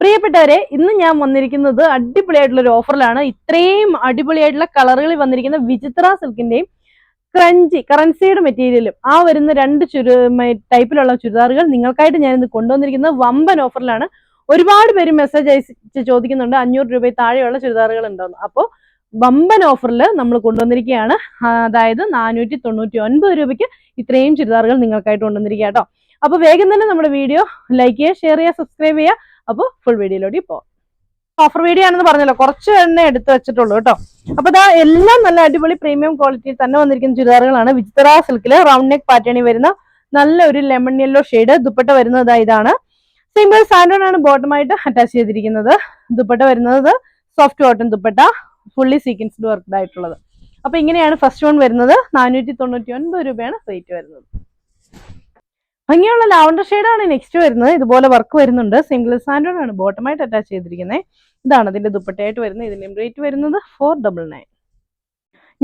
പ്രിയപ്പെട്ടവരെ ഇന്ന് ഞാൻ വന്നിരിക്കുന്നത് അടിപൊളിയായിട്ടുള്ള ഒരു ഓഫറിലാണ്. ഇത്രയും അടിപൊളിയായിട്ടുള്ള കളറുകളിൽ വന്നിരിക്കുന്ന വിചിത്ര സിൽക്കിന്റെയും ക്രഞ്ചി കറൻസിയുടെ മെറ്റീരിയലും ആ വരുന്ന രണ്ട് ചുരു ടൈപ്പിലുള്ള ചുരിദാറുകൾ നിങ്ങൾക്കായിട്ട് ഞാൻ ഇന്ന് കൊണ്ടുവന്നിരിക്കുന്നത് വമ്പൻ ഓഫറിലാണ്. ഒരുപാട് പേര് മെസ്സേജ് അയച്ച് ചോദിക്കുന്നുണ്ട് അഞ്ഞൂറ് രൂപയിൽ താഴെയുള്ള ചുരിദാറുകൾ ഉണ്ടോന്ന്. അപ്പോൾ വമ്പൻ ഓഫറിൽ നമ്മൾ കൊണ്ടുവന്നിരിക്കുകയാണ്. അതായത് നാനൂറ്റി തൊണ്ണൂറ്റി ഒൻപത് രൂപയ്ക്ക് ഇത്രയും ചുരിദാറുകൾ നിങ്ങൾക്കായിട്ട് കൊണ്ടുവന്നിരിക്കുക കേട്ടോ. അപ്പൊ വേഗം തന്നെ നമ്മുടെ വീഡിയോ ലൈക്ക് ചെയ്യുക ഷെയർ ചെയ്യുക സബ്സ്ക്രൈബ് ചെയ്യുക. അപ്പോൾ ഫുൾ വീഡിയോയിലോട്ട് പോവാം. ഓഫർ വീഡിയോ ആണെന്ന് പറഞ്ഞല്ലോ കുറച്ച് എണ്ണ എടുത്ത് വെച്ചിട്ടുള്ളൂ കേട്ടോ. അപ്പൊ ഇതാ എല്ലാം നല്ല അടിപൊളി പ്രീമിയം ക്വാളിറ്റിയിൽ തന്നെ വന്നിരിക്കുന്ന ചുരിദാറുകളാണ്. വിചിത്ര സിൽക്കിൽ റൗണ്ട് നെക്ക് പാറ്റേണിൽ വരുന്ന നല്ല ഒരു ലെമൺ യെല്ലോ ഷെയ്ഡ് ദുപ്പട്ട വരുന്നത് ഇതാണ്. സിമ്പിൾ സാൻഡോൺ ആണ് ബോട്ടമായിട്ട് അറ്റാച്ച് ചെയ്തിരിക്കുന്നത്. ദുപ്പട്ട വരുന്നത് soft cotton dupatta fully sequenced worked ആയിട്ടുള്ളത് അപ്പൊ ഇങ്ങനെയാണ് ഫസ്റ്റ് വൺ വരുന്നത്. നാനൂറ്റി തൊണ്ണൂറ്റി ഒൻപത് രൂപയാണ് റേറ്റ് വരുന്നത്. ഭംഗിയുള്ള ലാവണ്ടർ ഷെയ്ഡാണ് നെക്സ്റ്റ് വരുന്നത്. ഇതുപോലെ വർക്ക് വരുന്നുണ്ട്. സിംഗിൾ ആണ് ബോട്ടമായിട്ട് അറ്റാച്ച് ചെയ്തിരിക്കുന്നത് ഇതാണ് ഇതിന്റെ ദുപ്പട്ടയായിട്ട് വരുന്നത്. ഇതിന്റെ റേറ്റ് വരുന്നത് ഫോർ ഡബിൾ നയൻ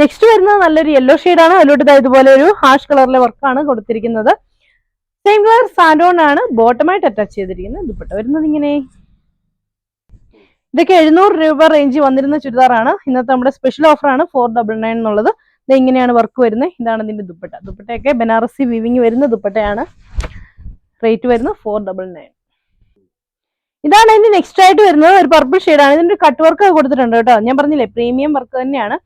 നെക്സ്റ്റ് വരുന്നത് നല്ലൊരു യെല്ലോ ആണ്. അതിലോട്ട് ഇതുപോലെ ഒരു ഹാഷ് കളറിലെ വർക്കാണ് കൊടുത്തിരിക്കുന്നത്. സെയിം കളർ സാൻഡോൺ ആണ്. ബോട്ടമായിട്ട് അറ്റാച്ച് ചെയ്തിരിക്കുന്നത് ദുപ്പട്ട വരുന്നത് ഇങ്ങനെ. ഇതൊക്കെ എഴുന്നൂറ് രൂപ റേഞ്ച് വന്നിരുന്ന ചുരിദാറാണ് ഇന്നത്തെ നമ്മുടെ സ്പെഷ്യൽ ഓഫറാണ് ഫോർ ഡബിൾ നയൻ എന്നുള്ളത്. ഇത് ഇങ്ങനെയാണ് വർക്ക് വരുന്നത് ഇതാണ് ഇതിന്റെ ദുപ്പട്ട. ദുപ്പട്ടയൊക്കെ ബനാറസി വിവിങ് വരുന്ന ദുപ്പട്ടയാണ്. റേറ്റ് വരുന്നത് ഫോർ ഡബിൾ നയൻ ഇതാണ് ഇതിന് നെക്സ്റ്റ് ആയിട്ട് വരുന്നത്. ഒരു പർപ്പിൾ ആണ്. ഇതിന്റെ കട്ട് വർക്ക് കൊടുത്തിട്ടുണ്ട് കേട്ടോ. ഞാൻ പറഞ്ഞില്ലേ പ്രീമിയം വർക്ക് തന്നെയാണ്.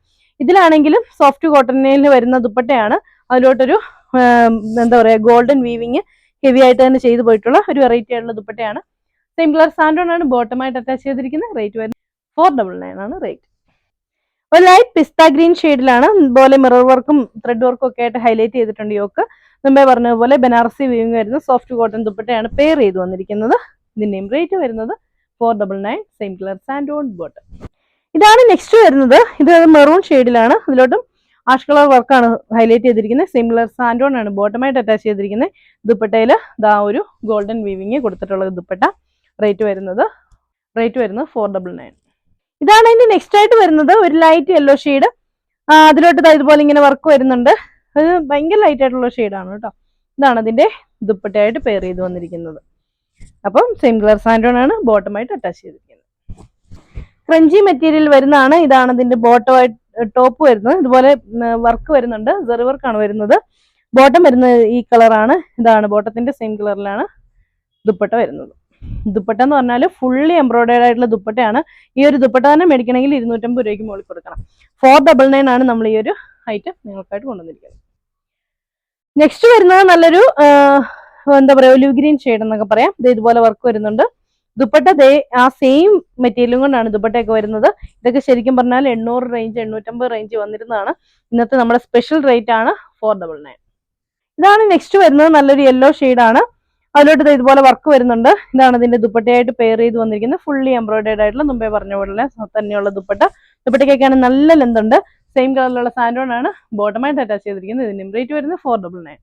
ഇതിലാണെങ്കിലും സോഫ്റ്റ് കോട്ടണിൽ വരുന്ന ദുപ്പട്ടയാണ്. അതിലോട്ടൊരു എന്താ പറയാ ഗോൾഡൻ വീവിങ് ഹെവി ആയിട്ട് തന്നെ ചെയ്തു പോയിട്ടുള്ള ഒരു വെറൈറ്റി ആയിട്ടുള്ള ദുപ്പട്ടയാണ്. സെയിം കളർ സാൻഡോൺ ആണ് ബോട്ടമായിട്ട് അറ്റാച്ച് ചെയ്തിരിക്കുന്നത്. റേറ്റ് വരുന്നത് ഫോർ ഡബിൾ നയൻ ആണ് റേറ്റ് ഒരു ലൈറ്റ് പിസ്ത ഗ്രീൻ ഷെയ്ഡിലാണ്. ഇതുപോലെ മിറർ വർക്കും ത്രെഡ് വർക്കും ഒക്കെ ആയിട്ട് ഹൈലൈറ്റ് ചെയ്തിട്ടുണ്ട് യോക്ക്. മുമ്പേ പറഞ്ഞതുപോലെ ബനാറസി വീവിങ് വരുന്ന സോഫ്റ്റ് കോട്ടൺ ദുപ്പട്ടയാണ് പെയർ ചെയ്ത് വന്നിരിക്കുന്നത്. ഇതിന്റെയും റേറ്റ് വരുന്നത് four double nine same colour sand on bottom ഇതാണ് നെക്സ്റ്റ് വരുന്നത്. ഇത് മെറൂൺ ഷെയ്ഡിലാണ് അതിലോട്ടും ആഷ് കളർ വർക്കാണ് ഹൈലൈറ്റ് ചെയ്തിരിക്കുന്നത്. സെയിം കളർ സാൻഡോൺ ആണ് ബോട്ടമായിട്ട് അറ്റാച്ച് ചെയ്തിരിക്കുന്നത്. ദുപ്പട്ടയിൽ ദാ ഒരു ഗോൾഡൻ വീവിങ് കൊടുത്തിട്ടുള്ള ദുപ്പട്ട. റേറ്റ് വരുന്നത് റേറ്റ് വരുന്നത് ഫോർ ഡബിൾ നയൻ ഇതാണ് അതിന്റെ നെക്സ്റ്റ് ആയിട്ട് വരുന്നത്. ഒരു ലൈറ്റ് യെല്ലോ ഷെയ്ഡ് അതിലോട്ട് ഇതുപോലെ ഇങ്ങനെ വർക്ക് വരുന്നുണ്ട്. അത് ഭയങ്കര ലൈറ്റ് ആയിട്ടുള്ള ഷെയ്ഡാണ് കേട്ടോ. ഇതാണ് അതിന്റെ ദുപ്പട്ടയായിട്ട് പെയർ ചെയ്ത് വന്നിരിക്കുന്നത്. അപ്പം സെയിം കളർ സാൻഡോൺ ആണ് ബോട്ടമായിട്ട് അറ്റാച്ച് ചെയ്തിരിക്കുന്നത്. ക്രഞ്ചി മെറ്റീരിയൽ വരുന്നതാണ്. ഇതാണ് ഇതിന്റെ ബോട്ടമായിട്ട് ടോപ്പ് വരുന്നത്. ഇതുപോലെ വർക്ക് വരുന്നുണ്ട്. സെറി വർക്കാണ് വരുന്നത്. ബോട്ടം വരുന്നത് ഈ കളറാണ് ഇതാണ് ബോട്ടത്തിന്റെ സെയിം കളറിലാണ് ദുപ്പട്ട വരുന്നത്. ദുപ്പട്ട എന്ന് പറഞ്ഞാൽ ഫുള്ളി എംബ്രോയിഡേഡ് ആയിട്ടുള്ള ദുപ്പട്ടയാണ്. ഈ ഒരു ദുപ്പട്ട തന്നെ മേടിക്കണമെങ്കിൽ ഇരുന്നൂറ്റമ്പത് രൂപയ്ക്ക് മുകളിൽ കൊടുക്കണം. ഫോർ ഡബിൾ നയൻ ആണ് നമ്മൾ ഈ ഒരു ഐറ്റം നിങ്ങൾക്കായിട്ട് കൊണ്ടുവന്നിരിക്കുന്നത്. നെക്സ്റ്റ് വരുന്നത് നല്ലൊരു എന്താ പറയാ ഒലിവ് ഗ്രീൻ ഷെയ്ഡ് എന്നൊക്കെ പറയാം. ഇത് ഇതുപോലെ വർക്ക് വരുന്നുണ്ട്. ദുപ്പട്ട ദേ ആ സെയിം മെറ്റീരിയലും കൊണ്ടാണ് ദുപ്പട്ടയൊക്കെ വരുന്നത്. ഇതൊക്കെ ശരിക്കും പറഞ്ഞാൽ എണ്ണൂറ് റേഞ്ച് എണ്ണൂറ്റമ്പത് റേഞ്ച് വന്നിരുന്നതാണ്. ഇന്നത്തെ നമ്മുടെ സ്പെഷ്യൽ റേറ്റ് ആണ് ഫോർ ഡബിൾ നയൻ ഇതാണ് നെക്സ്റ്റ് വരുന്നത് നല്ലൊരു യെല്ലോ ആണ്. അതിലോട്ട് ഇതുപോലെ വർക്ക് വരുന്നുണ്ട്. ഇതാണ് ഇതിന്റെ ദുപ്പട്ടയായിട്ട് പെയർ ചെയ്ത് വന്നിരിക്കുന്നത്. ഫുള്ളി എംബ്രോയിഡേഡ് ആയിട്ടുള്ള മുമ്പേ പറഞ്ഞ പോലെ തന്നെയുള്ള ദുപ്പട്ട. ദുപ്പട്ടയ്ക്കൊക്കെയാണ് നല്ല ലെന്ത് ഉണ്ട്. സെയിം കളറിലുള്ള സാൻഡോൺ ആണ് ബോട്ടമായിട്ട് അറ്റാച്ച് ചെയ്തിരിക്കുന്നത്. ഇതിന്റെ റേറ്റ് വരുന്നത് ഫോർ ഡബിൾ നയൻ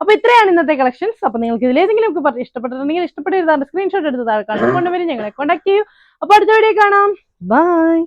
അപ്പൊ ഇത്രയാണ് ഇന്നത്തെ കളക്ഷൻസ് അപ്പൊ നിങ്ങൾക്ക് ഇതിലേതെങ്കിലും ഒക്കെ ഇഷ്ടപ്പെട്ടിട്ടുണ്ടെങ്കിൽ ഇഷ്ടപ്പെട്ടിരുന്ന സ്ക്രീൻഷോട്ട് എടുത്ത് താഴെ കാണും കൊണ്ടുവരും ഞങ്ങളെ കോൺടാക്ട് ചെയ്യൂ. അപ്പൊ അടുത്ത വീഡിയോ കാണാം. ബൈ